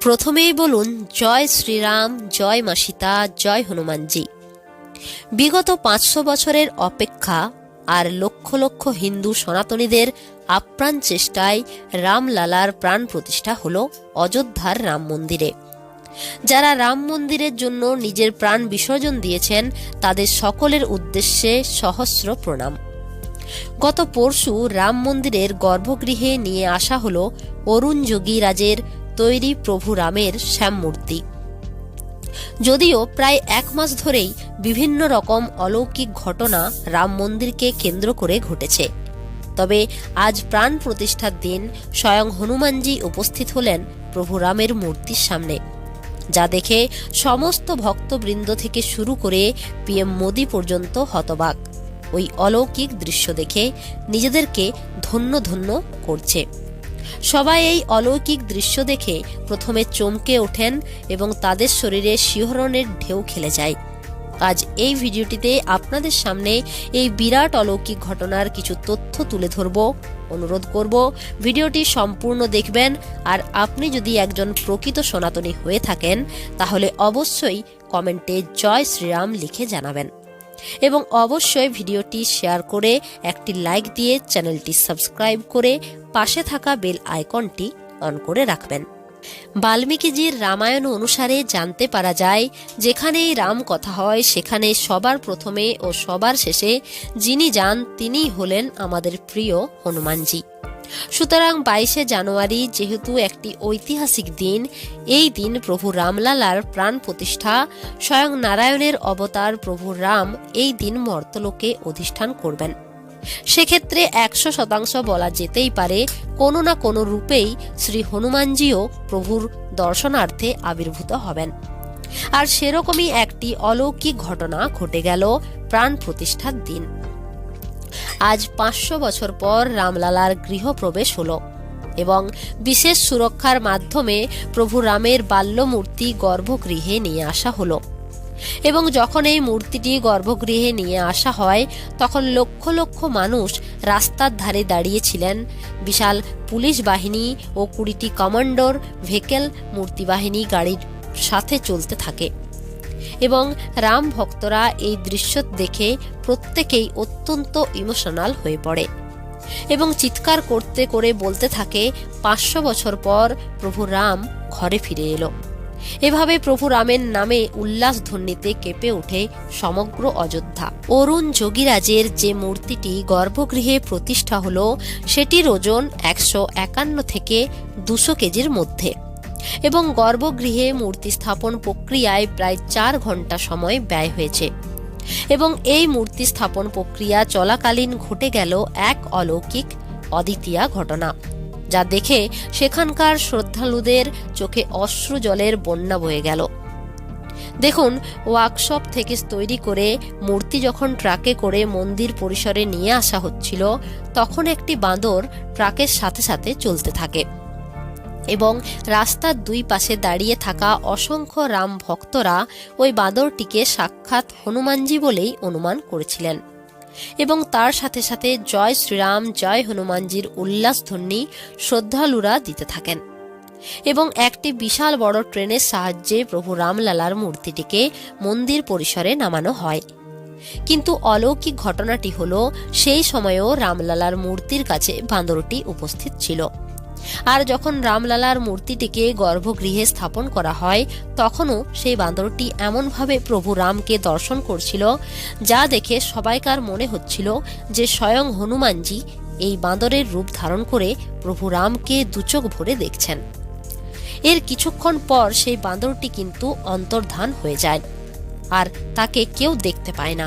প্রথমেই বলুন, জয় শ্রীরাম, জয় মা সীতা, জয় হনুমানজি। বিগত পাঁচশো বছরের অপেক্ষা আর লক্ষ লক্ষ হিন্দু সনাতনীদের আপ্রাণ চেষ্টায় রামলালার প্রাণ প্রতিষ্ঠা হল অযোধ্যার রাম মন্দিরে। যারা রাম মন্দিরের জন্য নিজের প্রাণ বিসর্জন দিয়েছেন, তাদের সকলের উদ্দেশ্যে সহস্র প্রণাম। গত পরশু রাম মন্দিরের গর্ভগৃহে নিয়ে আসা হল অরুণ যোগীরাজের তৈরি প্রভু রামের শ্যামমূর্তি যদিও প্রায় এক মাস ধরেই বিভিন্ন রকম অলৌকিক ঘটনা রাম মন্দিরকে কেন্দ্র করে ঘটেছে। তবে আজ প্রাণ প্রতিষ্ঠার দিন স্বয়ং হনুমানজি উপস্থিত হলেন প্রভু রামের মূর্তির সামনে, যা দেখে সমস্ত ভক্তবৃন্দ থেকে শুরু করে পিএম মোদি পর্যন্ত হতবাক। ওই অলৌকিক দৃশ্য দেখে নিজেদেরকে ধন্য ধন্য করছে। সবাই এই অলৌকিক দৃশ্য দেখে প্রথমে চমকে ওঠেন এবং তাদের শরীরে শিহরণের ঢেউ খেলে যায়। আজ এই ভিডিওটিতে আপনাদের সামনে এই বিরাট অলৌকিক ঘটনার কিছু তথ্য তুলে ধরব, অনুরোধ করব, ভিডিওটি সম্পূর্ণ দেখবেন আর আপনি যদি একজন প্রকৃত সনাতনী হয়ে থাকেন, তাহলে অবশ্যই কমেন্টে জয় শ্রীরাম লিখে জানাবেন। এবং অবশ্যই ভিডিওটি শেয়ার করে একটি লাইক দিয়ে চ্যানেলটি সাবস্ক্রাইব করে পাশে থাকা বেল আইকনটি অন করে রাখবেন। বাল্মীকিজির রামায়ণ অনুসারে জানতে পারা যায়, যেখানেই রাম কথা হয়, সেখানে সবার প্রথমে ও সবার শেষে যিনি যান, তিনিই হলেন আমাদের প্রিয় হনুমানজি। সুতরাং বাইশে জানুয়ারি যেহেতু একটি ঐতিহাসিক দিন, এই দিন প্রভু রামলালার প্রাণ প্রতিষ্ঠা, স্বয়ং নারায়ণের অবতার প্রভু রাম এই দিন মর্তলোকে অধিষ্ঠান করবেন। সেক্ষেত্রে একশো শতাংশ বলা যেতেই পারে, কোনো না কোনো রূপেই শ্রী হনুমানজিও প্রভুর দর্শনার্থে আবির্ভূত হবেন। আর সেরকমই একটি অলৌকিক ঘটনা ঘটে গেল প্রাণ প্রতিষ্ঠার দিন। আজ পাঁচশো বছর পর রামলালার গৃহপ্রবেশ হল এবং বিশেষ সুরক্ষার মাধ্যমে প্রভু রামের বাল্যমূর্তি গর্ভগৃহে নিয়ে আসা হলো। এবং যখন এই মূর্তিটি গর্ভগৃহে নিয়ে আসা হয়, তখন লক্ষ লক্ষ মানুষ রাস্তার ধারে দাঁড়িয়েছিলেন বিশাল পুলিশ বাহিনী ও কুড়িটি কমান্ডোর, ভেকেল, মূর্তি বাহিনী গাড়ির সাথে চলতে থাকে। এবং রাম ভক্তরা এই দৃশ্য দেখে প্রত্যেকেই অত্যন্ত ইমোশনাল হয়ে পড়ে এবং চিৎকার করতে করে বলতে থাকে, পাঁচশো বছর পর প্রভু রাম ঘরে ফিরে এলো। এভাবে প্রভু রামের নামে উল্লাস ধ্বনিতে কেঁপে ওঠে সমগ্র অযোধ্যা। অরুণ যোগীরাজের যে মূর্তিটি গর্ভগৃহে প্রতিষ্ঠা হল, সেটির ওজন একশো একান্ন থেকে দুশো কেজির মধ্যে। এবং গর্ভগৃহে মূর্তি স্থাপন প্রক্রিয়ায় প্রায় চার ঘণ্টা সময় ব্যয় হয়েছে। এবং এই মূর্তি স্থাপন প্রক্রিয়া চলাকালীন ঘটে গেল এক অলৌকিক, অদ্বিতীয়া ঘটনা, যা দেখে সেখানকার শ্রদ্ধালুদের চোখে অশ্রু জলের বন্যা বয়ে গেল। দেখুন, ওয়ার্কশপ থেকে তৈরি করে মূর্তি যখন ট্রাকে করে মন্দির পরিসরে নিয়ে আসা হচ্ছিল, তখন একটি বাঁদর ট্রাকের সাথে সাথে চলতে থাকে। এবং রাস্তার দুই পাশে দাঁড়িয়ে থাকা অসংখ্য রাম ভক্তরা ওই বাঁদরটিকে সাক্ষাৎ হনুমানজি বলেই অনুমান করেছিলেন। এবং তার সাথে সাথে জয় শ্রীরাম, জয় হনুমানজির উল্লাসধ্বনি শ্রদ্ধালুরা দিতে থাকেন। এবং একটি বিশাল বড় ট্রেনের সাহায্যে প্রভু রামলালার মূর্তিটিকে মন্দির পরিসরে নামানো হয়। কিন্তু অলৌকিক ঘটনাটি হল, সেই সময়েও রামলালার মূর্তির কাছে বান্দরটি উপস্থিত ছিল। আর যখন রামলালার মূর্তিটিকে গর্ভগৃহে স্থাপন করা হয়, তখনও সেই বান্দরটি এমনভাবে প্রভু রামকে দর্শন করছিল, যা দেখে সবাইকার মনে হচ্ছিল যে স্বয়ং হনুমানজি এই বাঁদরের রূপ ধারণ করে প্রভু রামকে দুচোখ ভরে দেখছেন। এর কিছুক্ষণ পর সেই বাঁদরটি কিন্তু অন্তর্ধান হয়ে যায়, আর তাকে কেউ দেখতে পায় না।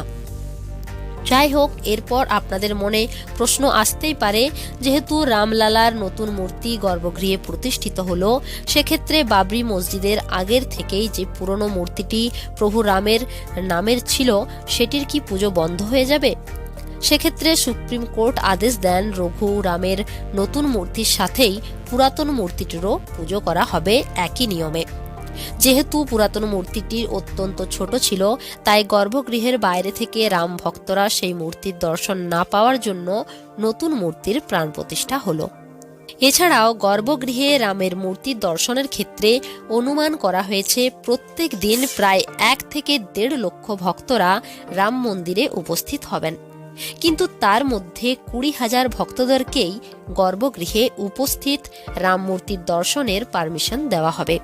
যাই হোক, এরপর আপনাদের মনে প্রশ্ন আসতেই পারে, যেহেতু রামলালার নতুন মূর্তি গর্ভগৃহে প্রতিষ্ঠিত হলো, সেক্ষেত্রে বাবরি মসজিদের আগের থেকেই যে পুরনো মূর্তিটি প্রভু রামের নামের ছিল, সেটির কি পুজো বন্ধ হয়ে যাবে? সেক্ষেত্রে সুপ্রিম কোর্ট আদেশ দেন রঘু রামের নতুন মূর্তির সাথেই পুরাতন মূর্তিটিরও পুজো করা হবে একই নিয়মে। যেহেতু পুরাতন মূর্তিটি অত্যন্ত ছোট ছিল, তাই গর্ভগৃহের বাইরে থেকে রাম ভক্তরা সেই মূর্তির দর্শন না পাওয়ার জন্য নতুন মূর্তির প্রাণ প্রতিষ্ঠা হলো। এছাড়াও গর্ভগৃহে রামের মূর্তি দর্শনের ক্ষেত্রে অনুমান করা হয়েছে, প্রত্যেক দিন প্রায় এক থেকে দেড় লক্ষ ভক্তরা রাম মন্দিরে উপস্থিত হবেন। কিন্তু তার মধ্যে কুড়ি হাজার ভক্তদেরকেই গর্ভগৃহে উপস্থিত রাম মূর্তির দর্শনের পারমিশন দেওয়া হবে।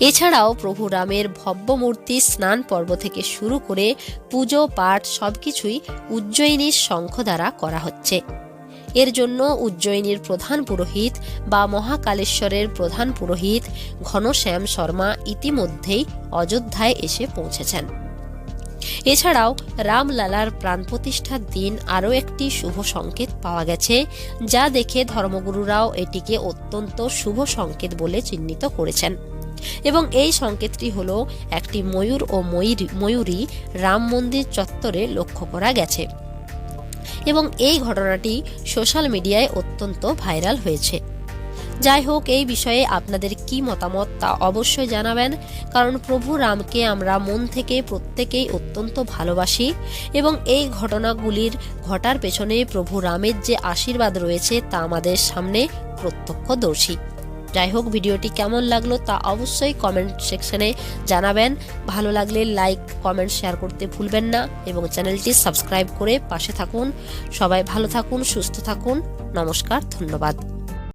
এছাড়াও প্রভু রামের ভব্য মূর্তি স্নান পর্ব থেকে শুরু করে পুজো, পাঠ সবকিছুই উজ্জয়িনীর শঙ্খ দ্বারা করা হচ্ছে। এর জন্য উজ্জয়িনীর প্রধান পুরোহিত বা মহাকালেশ্বরের প্রধান পুরোহিত ঘনশ্যাম শর্মা ইতিমধ্যেই অযোধ্যায় এসে পৌঁছেছেন। এছাড়াও রামলালার প্রাণ প্রতিষ্ঠার দিন আরও একটি শুভ সংকেত পাওয়া গেছে, যা দেখে ধর্মগুরুরাও এটিকে অত্যন্ত শুভ সংকেত বলে চিহ্নিত করেছেন। এবং এই সংকেতটি হল একটি ময়ূর ও ময়ূরী ময়ূরী রাম মন্দির চত্বরে লক্ষ্য করা গেছে। এবং এই ঘটনাটি সোশ্যাল মিডিয়ায় অত্যন্ত ভাইরাল হয়েছে। যাই হোক, এই বিষয়ে আপনাদের কি মতামত তা অবশ্যই জানাবেন, কারণ প্রভু রামকে আমরা মন থেকে প্রত্যেকেই অত্যন্ত ভালোবাসি এবং এই ঘটনাগুলির ঘটার পেছনে প্রভু রামের যে আশীর্বাদ রয়েছে তা আমাদের সামনে প্রত্যক্ষদর্শী। যাই হোক, ভিডিওটি কেমন লাগল তা অবশ্যই কমেন্ট সেকশনে জানাবেন। ভালো লাগলে লাইক কমেন্ট শেয়ার করতে ভুলবেন না এবং চ্যানেলটি সাবস্ক্রাইব করে পাশে থাকুন। সবাই ভালো থাকুন, সুস্থ থাকুন। নমস্কার, ধন্যবাদ।